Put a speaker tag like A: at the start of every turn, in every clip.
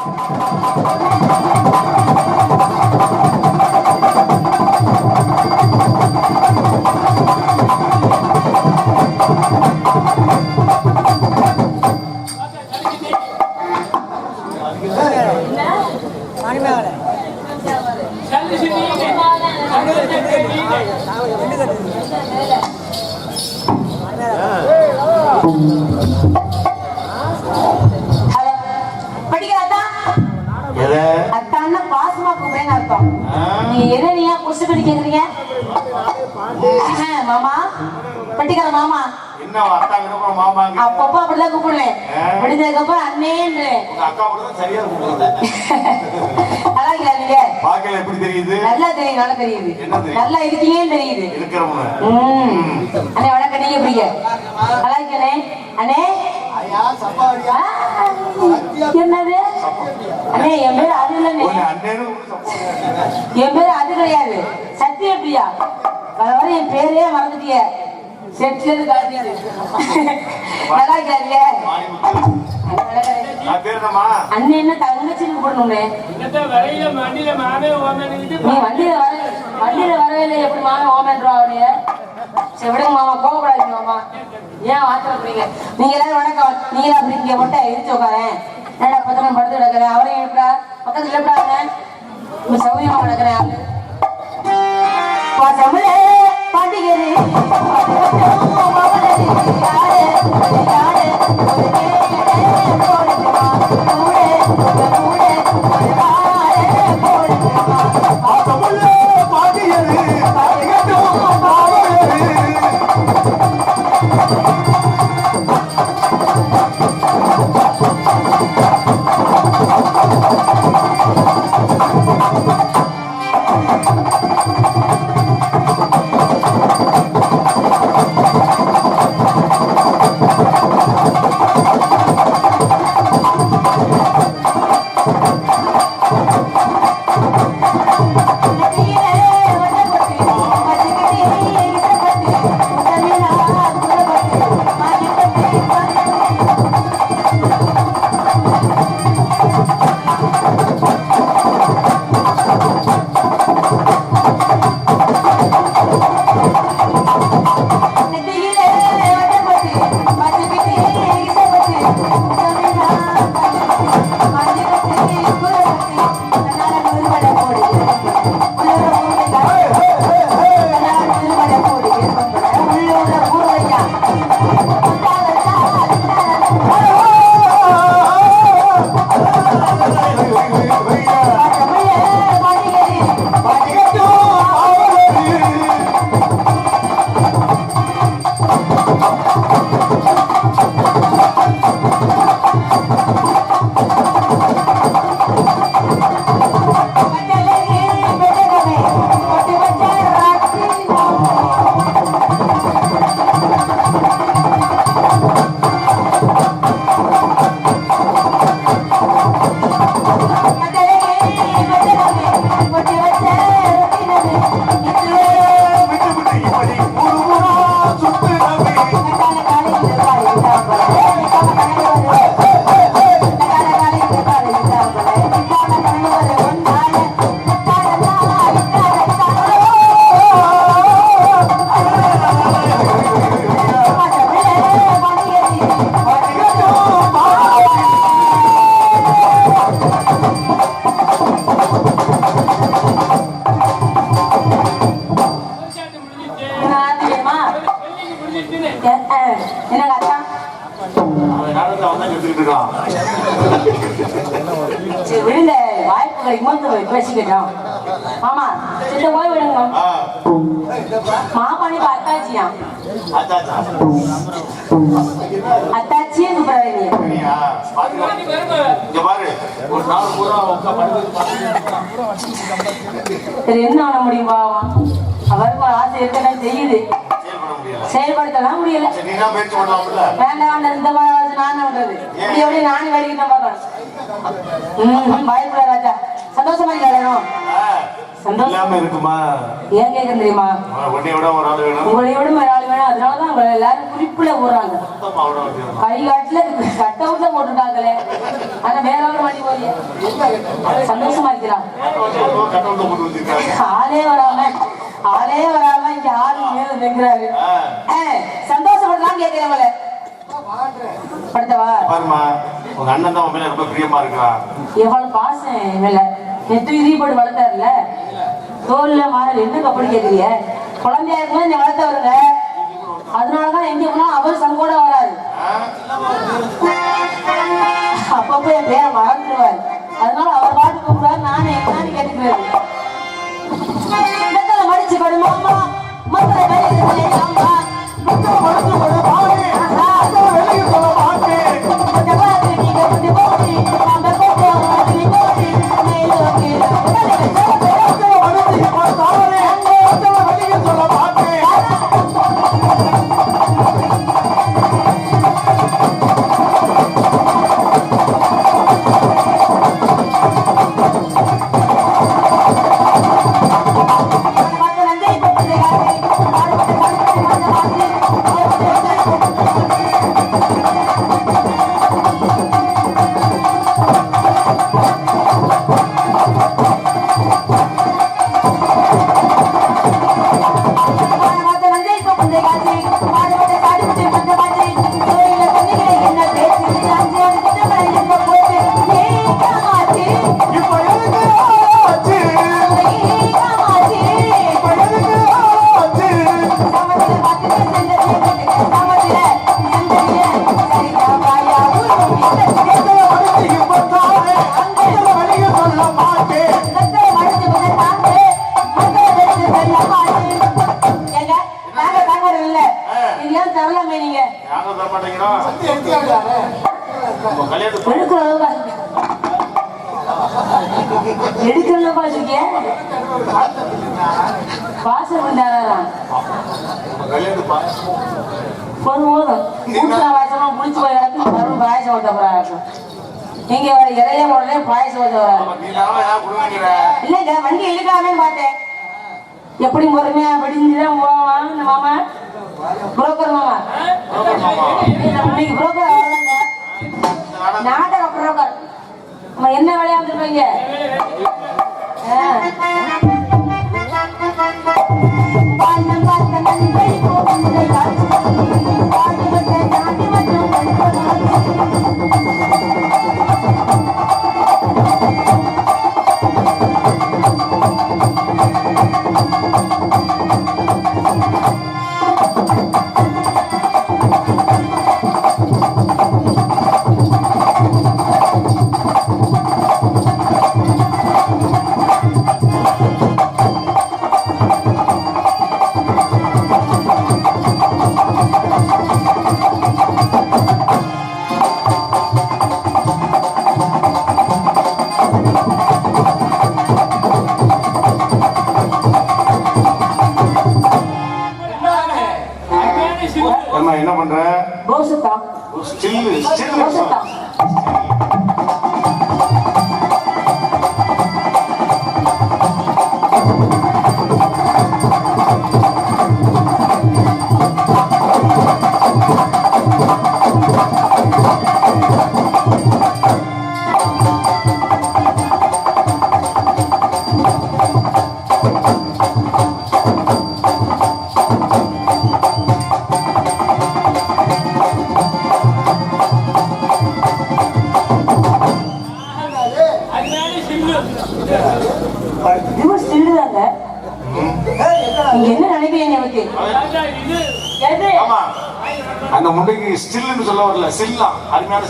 A: Thank
B: you.
A: அத்தான்னா பாசமா கூப்பிடுறேன்னு அர்த்தம்? நீங்க என்ன நீங்க புடிச்சு படி கேக்குறீங்க ஆ, மாமா? பட்டிக்கார மாமா? அப்பப்போ அப்படிதான் கூப்பிடுவேன்
B: ஆ.
A: முடிஞ்சதுக்கு அப்புறம்
B: கூப்பிடுறது
A: நல்லா நீங்க?
B: எப்படி தெரியுது?
A: நல்லா தெரியும் நல்லா தெரியுது? நல்லா இருக்கீங்கன்னு தெரியுது. அண்ணே வணக்கம் நீங்க எப்படிங்க நல்லா அண்ணே என்னது? அண்ணே என் பேர் அது இல்லைண்ணே. என் பேரு அது கிடையாது சத்திய பிரியா அதாவது என் பேரே மறந்துட்டிய. செட்ல இருந்து காட்டியது நல்லா இருக்காதிய அண்ணன் என்ன தங்கச்சின்னு
C: ஓமனிட்டு
A: நீ வண்டியில வர வண்டியில வரவே இல்லை எப்படி மாமா ஓமன்றா அவனைய சரி விடுங்க மாமா கோவப்படாதீங்க மாமா. ஏன் ஆத்திரப்படுறீங்க நீங்க எல்லாரும் வணக்கம். நீங்க அப்படி இங்க மட்டும் இடிச்சு உட்காரேன். என்னடா பத்திரம் படுத்து கிடக்குறேன் அவரையும் எப்படா பக்கத்துல எப்படாங்க உங்க சௌரியமா கிடக்குறேன் ஆளு
B: இருக்கான்
A: விழுந்த வாய்ப்பு கிடைக்கும்போது போய் பேசிக்கிட்டோம் ஆமா சித்த போய் விடுங்க. இப்ப அத்தாச்சியா. அத்தாச்சியே கூப்பிடாதீங்க என்ன பண்ண முடியும்? பாவம் அவருக்கு ஒரு ஆசை இருக்கதான் செய்யுது. செயல்படுத்தலாம் முடியல. வேண்டாம் இந்த நானும் பண்றது. இப்படி எப்படி நானும் வேடிக்கை தான் ம் பயப்பட ராஜா. சந்தோஷமா
B: ஆ,
A: சந்தோஷம்.
B: இல்லாம இருக்குமா?
A: ஏன் கேட்க தெரியுமா?
B: உன்னை விட ஒரு ஆள் வேணும்.
A: உங்களை விட ஒரு ஆள் வேணும். அதனாலதான் உங்களை எல்லாரும் குறிப்பிட போடுறாங்க. கை காட்டுல கட் போட்டுருக்காங்களே. ஆனா வேற ஒரு வண்டி போய் சந்தோஷமா இருக்கிறான்.
B: போட்டு
A: ஆளே வராம இங்க ஆளு மேல நிற்கிறாரு
B: ஆ.
A: சந்தோஷப்படலாம் கேட்கிறவங்கள படுத்தவா?
B: பாருமா உங்க அண்ணன் தான் மேல ரொம்ப பிரியமா இருக்கிறான்
A: எவ்வளவு பாசம் மேல. நெத்து விதி போட்டு வளர்த்தாருல தோல்ல மாறல் என்ன கப்படி கேக்குறிய குழந்தையா இருக்கும்போது என்னை வளர்த்தவருங்க. அதனாலதான் எங்க போனா அவர் சங்கோட வராரு. அப்பப்போ என் பேரை மறந்துடுவாரு. அதனால அவர் பாட்டு கூப்பிடுவாரு நானே என்னன்னு கேட்டுக்குவேன். இடத்துல மடிச்சு கொடு மாமா
B: உங்க கல்யாணத்துக்கு
A: போதும் போதும். கூட்டுல வாசமா புளிச்சு போய் இடத்துல மறுபடியும் பாயசம் ஊத்த போறாங்க. நீங்க வர இறைய உடனே பாயசம் ஊத்த இல்லைங்க வண்டி இழுக்காமே பார்த்தேன் எப்படி முறைமையா படிஞ்சுதான் போவான் மாமா புரோக்கர் மாமா? இன்னைக்கு புரோக்கர் அவ்வளோங்க நாடக புரோக்கர் நம்ம என்ன
B: விளையாண்டுருப்பீங்க சொல்ல வரல சில்லா அருமையான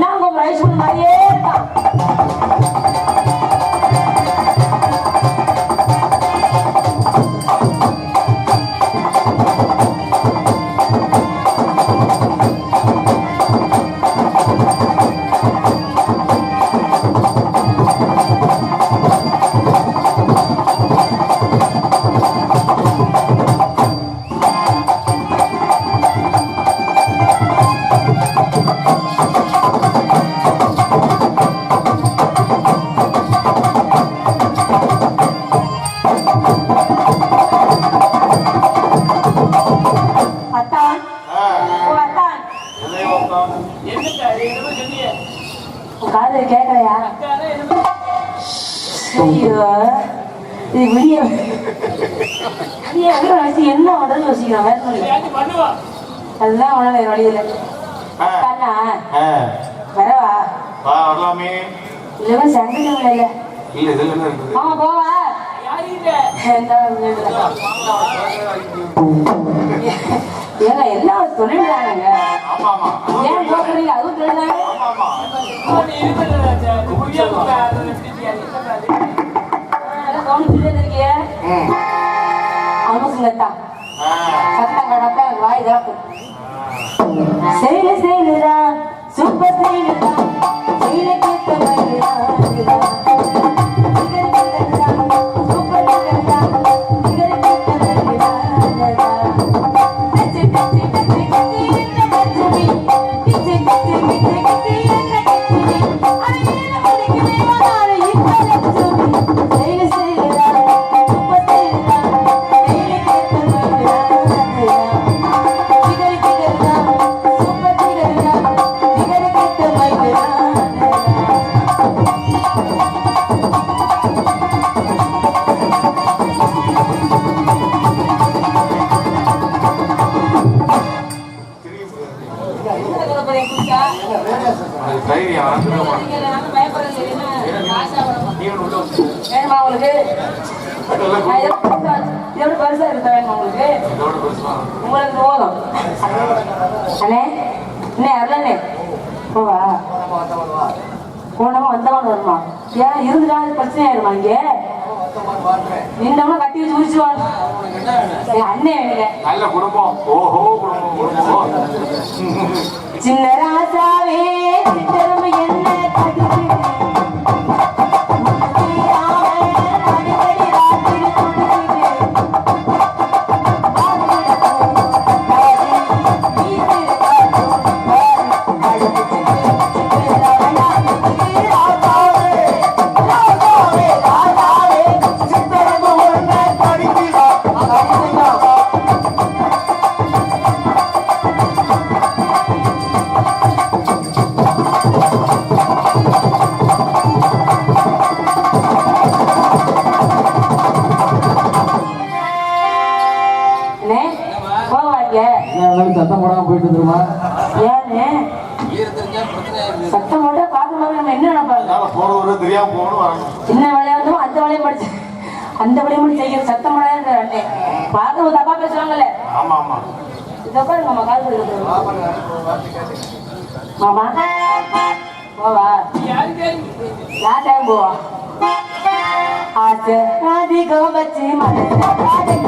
A: 那我没出来呀 சீக்கிரம் வேற அதுதான் அவ்வளோ வரவா வா.
B: வரலாமே.
A: இல்லவே சங்கடம்
B: என்ன இருக்குது
A: ஆமா போவா ஏங்க எல்லாம் தொழிலாங்க அதுவும் சத்தம் கடப்ப வாய் தாக்கும் செயலு சூப்பர் செயலு எப்பவா போனவன் வந்தவன் வருமா ஏன் இருந்துட்டா பிரச்சனை ஆயிருமா இங்கே? நின்றவன கட்டி வச்சு முடிச்சுவான் அண்ணன்
B: நல்ல
A: சின்ன ராசாவே என்ன என்ன வேலையா இருந்தோம் அந்த வழியும் படிச்சு அந்த வேலையை மட்டும் செய்யும் சத்தம் வேலையா பார்க்க ஒரு தப்பா பேசுவாங்கல்ல?
B: ஆமா ஆமா.
A: இதப்பா நம்ம கால் மாமா போவா?
C: யார்
A: டைம் போவா? ஆசை அதிகம் வச்சு மனதை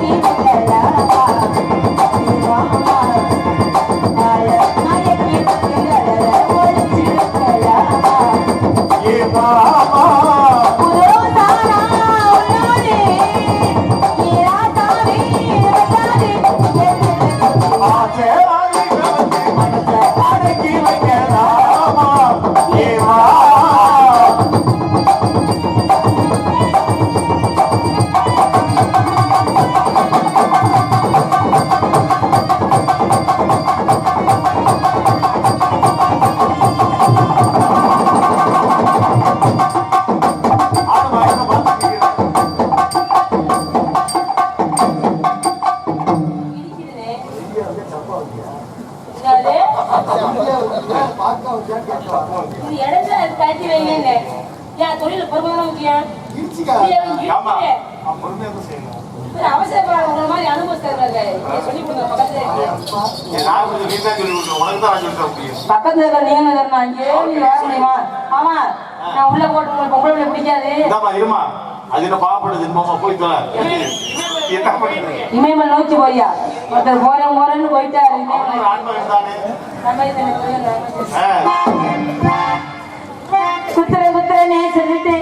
A: தொழில பொறுமையா முக்கியா
B: ஆமா. பொறுமையா செய்யணும்.
A: அவசரப்படாத மாதிரி இருக்கிற நீங்க நான் இங்கே ஆமா. நான் உள்ள போட்டு உங்களுக்கு
B: அது பாவப்படுது இன்பமா போய்
A: இமயமல் நோக்கி போயா ஒருத்தர் போறேன் போறேன்னு போயிட்டாரு. சுத்திர
B: ஒரு
A: சொல்லிட்டு